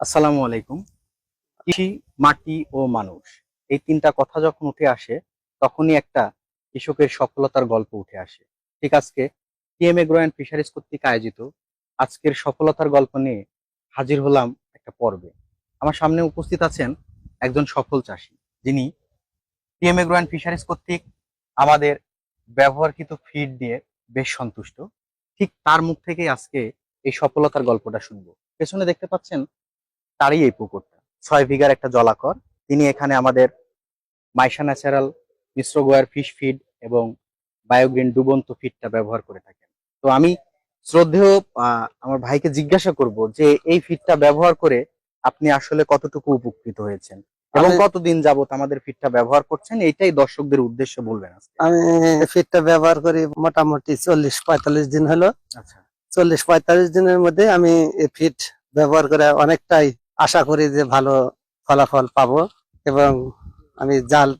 আসসালামু আলাইকুম। কৃষি, মাটি ও মানুষ, এই তিনটা কথা যখন উঠে আসে, তখনই একটা কৃষকের সফলতার গল্প উঠে আসে। ঠিক আজকে টিএম এগ্রো অ্যান্ড ফিশারিজ কর্তৃক আয়োজিত আজকের সফলতার গল্প নিয়ে হাজির হলাম একটা পর্বে। আমার সামনে উপস্থিত আছেন একজন সফল চাষি, যিনি টিএম এগ্রো অ্যান্ড ফিশারিজ কর্তৃক আমাদের ব্যবহারকৃত ফিড দিয়ে বেশ সন্তুষ্ট। ঠিক তার মুখ থেকেই আজকে এই সফলতার গল্পটা শুনব। পেছনে দেখতে পাচ্ছেন তারই এই পুকুরটা। ছয় বিঘার একটা জলাকর। তিনি এখানে আমাদের মাইশা ন্যাচারাল মিশ্র গোয়ার ফিশ ফিড এবং বায়োগ্রিন ডুবন্ত ফিডটা ব্যবহার করে থাকেন। তো আমি শ্রদ্ধেয় আমার ভাইকে জিজ্ঞাসা করব যে এই ফিডটা ব্যবহার করে আপনি আসলে কতটুকু উপকৃত হয়েছেন? এবং কতদিন যাবত আমাদের ফিডটা ব্যবহার করছেন? এটাই দর্শকদের উদ্দেশ্যে বলবেন আমি ফিটটা ব্যবহার করি মোটামুটি চল্লিশ পঁয়তাল্লিশ দিন হলো। আচ্ছা। চল্লিশ পঁয়তাল্লিশ দিনের মধ্যে আমি এই ফিট ব্যবহার করে অনেকটাই আশা করি যে ভালো ফলাফল পাবো এবং আমি জাল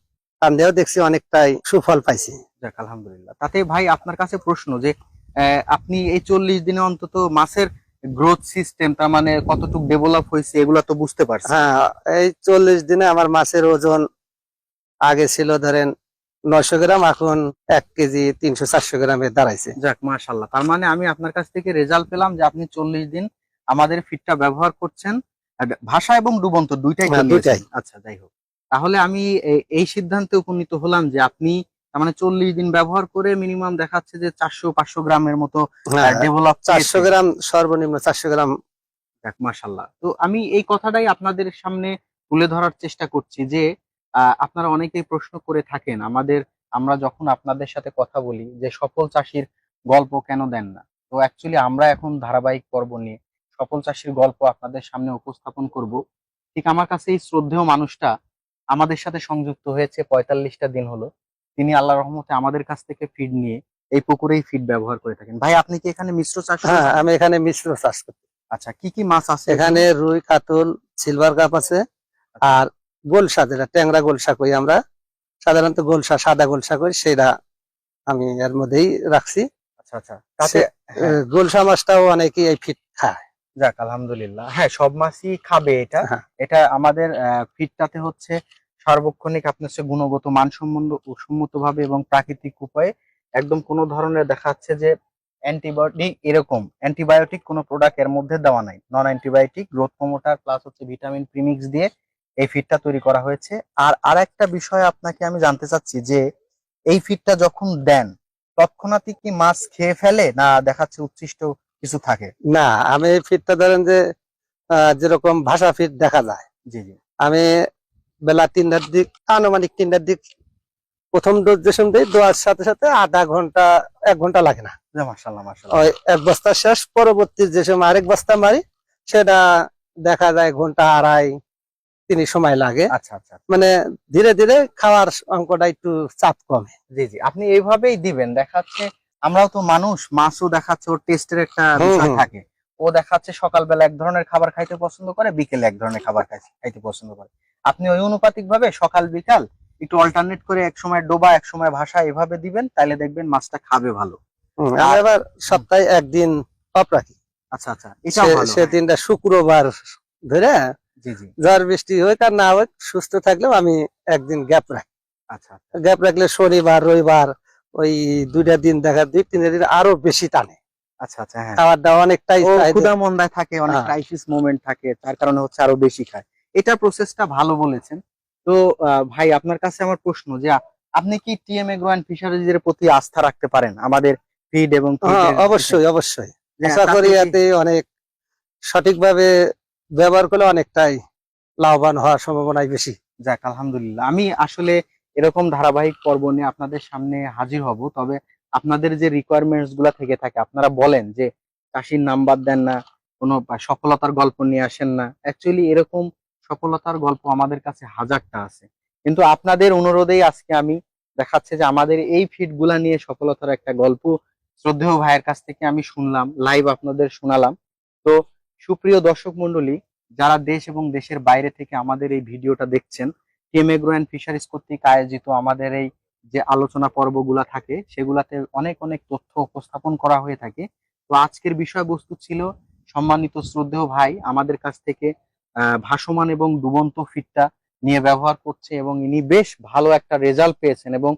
টানতেও দেখছি অনেকটাই সুফল পাইছি। যাক আলহামদুলিল্লাহ। তাতে ভাই আপনার কাছে প্রশ্ন যে আপনি এই চল্লিশ দিনে অন্তত মাছের গ্রোথ সিস্টেম তার মানে কতটুকু ডেভেলপ হয়েছে এগুলো তো বুঝতে পারছি। হ্যাঁ এই চল্লিশ দিনে আমার মাছের ওজন আগে ছিল ধরেন নয়শো গ্রাম এখন এক কেজি তিনশো চারশো গ্রামে দাঁড়াইছে। যাক মাশাল্লাহ তার মানে আমি আপনার কাছ থেকে রেজাল্ট পেলাম যে আপনি চল্লিশ দিন আমাদের ফিটটা ব্যবহার করছেন। ভাষা এবং ডুবন্ত দুইটাই হ্যাঁ, দুইটাই। আচ্ছা যাই হোক। তাহলে আমি এই সিদ্ধান্তে উপনীত হলাম যে আপনি মানে চল্লিশ দিন ব্যবহার করে মিনিমাম দেখাচ্ছে যে চারশো পাঁচশো গ্রামের মতো হ্যাঁ ডেভেলপ চারশো গ্রাম সর্বনিম্ন চারশো গ্রাম। যাক মাশাল্লাহ তো আমি এই কথাটাই আপনাদের সামনে তুলে ধরার চেষ্টা করছি যে আহ, আপনারা অনেকেই প্রশ্ন করে থাকেন আমাদের আমরা যখন আপনাদের সাথে কথা বলি যে সফল চাষির গল্প কেন দেন না? তো অ্যাকচুয়ালি আমরা এখন ধারাবাহিক পর্ব নিয়ে সফল চাষির গল্প আপনাদের সামনে উপস্থাপন করব। ঠিক আমার কাছে এই শ্রদ্ধেয় মানুষটা আমাদের সাথে সংযুক্ত হয়েছে পঁয়তাল্লিশটা দিন হলো। তিনি আল্লাহ রহমতে আমাদের কাছ থেকে ফিড নিয়ে এই পুকুরেই ফিড ব্যবহার করে থাকেন। ভাই আপনি কি এখানে মিশ্র চাষ হ্যাঁ আমি এখানে মিশ্র চাষ করি আচ্ছা কি কি মাছ আছে এখানে? রুই কাতল সিলভার কাপ আছে আর গোলসা যেটা ট্যাংরা গোলসা কই আমরা সাধারণত গোলসা সাদা গোলসা কই সেটা আমি এর মধ্যেই রাখছি। আচ্ছা আচ্ছা। হ্যাঁ, গোলসা মাছটাও অনেকেই এই ফিট খায়। যাক আলহামদুলিল্লাহ। হ্যাঁ সব মাছই খাবে এটা। হ্যাঁ। এটা আমাদের ফিটটাতে হচ্ছে সার্বক্ষণিক আপনার হচ্ছে গুণগত মানসম্মত সম্মত ভাবে এবং প্রাকৃতিক উপায়ে একদম কোনো ধরনের দেখা যাচ্ছে যে অ্যান্টিবায়োটিক এরকম। অ্যান্টিবায়োটিক কোনো প্রোডাক্টের মধ্যে দেওয়া নাই। Non antibiotic growth promoter plus হচ্ছে ভিটামিন প্রিমিক্স দিয়ে এই ফিটটা তৈরি করা হয়েছে। আর আরেকটা বিষয় আপনাকে আমি জানতে চাচ্ছি যে এই ফিটটা যখন দেন তৎক্ষণাৎই কি মাছ খেয়ে ফেলে? না দেখাচ্ছে উচ্ছিষ্ট কিছু থাকে? না আমি ফিটটা ধরেন যে যেরকম ভাষা ফিট দেখা যায়। জি জি। আমি বেলা তিনটার দিক আনুমানিক তিনটার দিক প্রথম ডোজ যে সময় দেওয়ার সাথে সাথে আধা ঘণ্টা এক ঘণ্টা লাগে না। এক বস্তা শেষ পরবর্তী যে সময় আরেক বস্তা মারি সেটা দেখা যায় ঘণ্টা আড়াই তিনি সময় লাগে। আচ্ছা আচ্ছা। মানে ধীরে ধীরে খাওয়ার অঙ্কটা একটু চাপ কমে। জি জি। আপনি এইভাবেই দিবেন দেখাচ্ছে আমরাও তো মানুষ মাছও দেখাচ্ছে ওর টেস্টের একটা বিষয় থাকে। ও দেখাচ্ছে সকালবেলা এক ধরনের খাবার খাইতে পছন্দ করে বিকেলে এক ধরনের খাবার খাই- খাইতে পছন্দ করে। আপনি ওই অনুপাতিক ভাবে সকাল বিকাল একটু অল্টারনেট করে এক সময় ডোবা এক সময় ভাষা এভাবে দিবেন তাহলে দেখবেন মাছটা খাবে ভালো। আর- আবার সপ্তাহে একদিন অফ রাখি। আচ্ছা আচ্ছা এটাও সে- ভালো। সে দিনটা শুক্রবার ধরে জি জি। ঝড় বৃষ্টি হোক আর না হোক সুস্থ থাকলেও আমি একদিন গ্যাপ রাখি। আচ্ছা। গ্যাপ রাখলে শনিবার রবিবার ওই দুইটা দিন দেখা দুই তিনটা দিন আরও বেশি টানে। আচ্ছা আচ্ছা হ্যাঁ। খাবার দাওয়া অনেকটাই ক্ষুধা মন্দায় থাকে অনেক হ্যাঁ। ক্রাইসিস মোমেন্ট থাকে তার কারণে হচ্ছে আরও বেশি খায়। এটা প্রসেসটা ভালো বলেছেন। তো ভাই আপনার কাছে আমার প্রশ্ন যে আপনি কি টিএম এগ্রো অ্যান্ড ফিশারিজের প্রতি আস্থা রাখতে পারেন? আমাদের ফিড এবং হ্যাঁ, অবশ্যই অবশ্যই। যে আশা তাতে করি এতে অনেক সঠিকভাবে ব্যবহার করলে অনেকটাই লাভবান হওয়ার সম্ভাবনাই বেশি। যাক আলহামদুলিল্লাহ। আমি আসলে এরকম ধারাবাহিক পর্ব নিয়ে আপনাদের সামনে হাজির হব। তবে আপনাদের যে রিকোয়ারমেন্টসগুলা থেকে থাকে, আপনারা বলেন যে চাষির নাম্বার দেন না, কোনো সফলতার গল্প নিয়ে আসেন না। অ্যাকচুয়ালি এরকম সফলতার গল্প আমাদের কাছে হাজারটা আছে। কিন্তু আপনাদের অনুরোধেই আজকে আমি দেখাচ্ছে যে আমাদের এই ফিডগুলা নিয়ে সফলতার একটা গল্প শ্রদ্ধেয় ভাইয়ের কাছ থেকে আমি শুনলাম লাইভ আপনাদের শোনালাম। তো সুপ্রিয় দর্শক মন্ডলী যারা দেশ এবং দেশের বাইরে থেকে আমাদের এই ভিডিওটা দেখছেন টিএম এগ্রো অ্যান্ড ফিশারিজ কর্তৃক আয়োজিত আমাদের এই যে আলোচনা পর্বগুলা থাকে সেগুলাতে অনেক অনেক তথ্য উপস্থাপন করা হয়ে থাকে। তো আজকের বিষয়বস্তু ছিল সম্মানিত শ্রদ্ধেয় ভাই আমাদের কাছ থেকে আহ, ভাসমান এবং ডুবন্ত ফিটটা নিয়ে ব্যবহার করছে এবং ইনি বেশ ভালো একটা রেজাল্ট পেয়েছেন এবং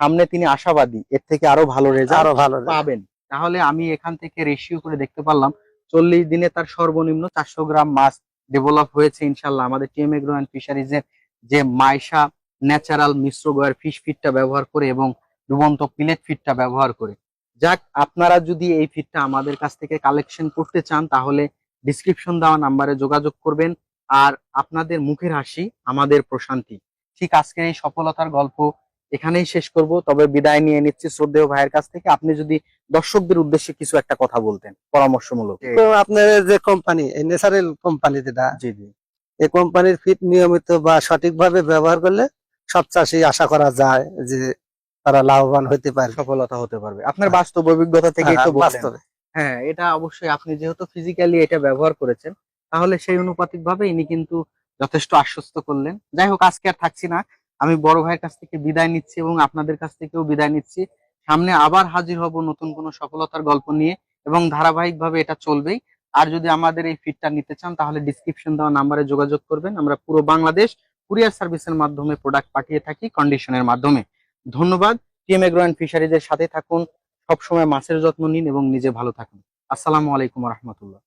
সামনে তিনি আশাবাদী এর থেকে আরও ভালো রেজাল্ট আরও ভালো পাবেন। তাহলে আমি এখান থেকে রেশিও করে দেখতে পারলাম চল্লিশ দিনে তার সর্বনিম্ন চারশো গ্রাম মাছ ডেভেলপ হয়েছে ইনশাল্লাহ আমাদের টিএম এগ্রো অ্যান্ড ফিশারিজের যে মাইশা ন্যাচারাল মিশ্র গয়ার ফিশ ফিডটা ব্যবহার করে এবং ডুবন্ত পিলেট ফিডটা ব্যবহার করে। যাক আপনারা যদি এই ফিডটা আমাদের কাছ থেকে কালেকশন করতে চান তাহলে ডিসক্রিপশন দেওয়া নাম্বারে যোগাযোগ করবেন। আর আপনাদের মুখের হাসি আমাদের প্রশান্তি। ঠিক আজকের এই সফলতার গল্প এখানেই শেষ করব তবে বিদায় নিয়ে নিচ্ছি শ্রদ্ধেয় ভাইয়ের কাছ থেকে। আপনি যদি দর্শকদের উদ্দেশ্যে কিছু একটা কথা বলতেন পরামর্শমূলক। আপনার যে কোম্পানি এই ন্যাচারাল কোম্পানি যেটা জি জি। এই কোম্পানির ফিট নিয়মিত বা সঠিকভাবে ব্যবহার করলে সব চাষি আশা করা যায় যে তারা লাভবান হতে পারে সফলতা হতে পারবে। আপনার বাস্তব অভিজ্ঞতা থেকে হ্যাঁ, বাস্তবে। হ্যাঁ এটা অবশ্যই আপনি যেহেতু ফিজিক্যালি এটা ব্যবহার করেছেন তাহলে সেই অনুপাতিক ভাবে ইনি কিন্তু যথেষ্ট আশ্বস্ত করলেন। যাই হোক আজকে আর থাকছি না। আমি বড় ভাইয়ের কাছ থেকে বিদায় নিচ্ছি এবং আপনাদের কাছ থেকেও বিদায় নিচ্ছি। সামনে আবার হাজির হব নতুন কোনো সফলতার গল্প নিয়ে এবং ধারাবাহিকভাবে এটা চলবেই। আর যদি আমাদের এই ফিটটা নিতে চান, তাহলে ডিসক্রিপশন দেওয়া নাম্বারে যোগাযোগ করবেন। আমরা পুরো বাংলাদেশ কুরিয়ার সার্ভিসের মাধ্যমে প্রোডাক্ট পাঠিয়ে থাকি কন্ডিশনের মাধ্যমে। ধন্যবাদ। টিএম এগ্রো ফিশারিজের সাথে থাকুন। সবসময় মাছের যত্ন নিন এবং নিজে ভালো থাকুন। আসসালামু আলাইকুম রহমতুল্লাহ।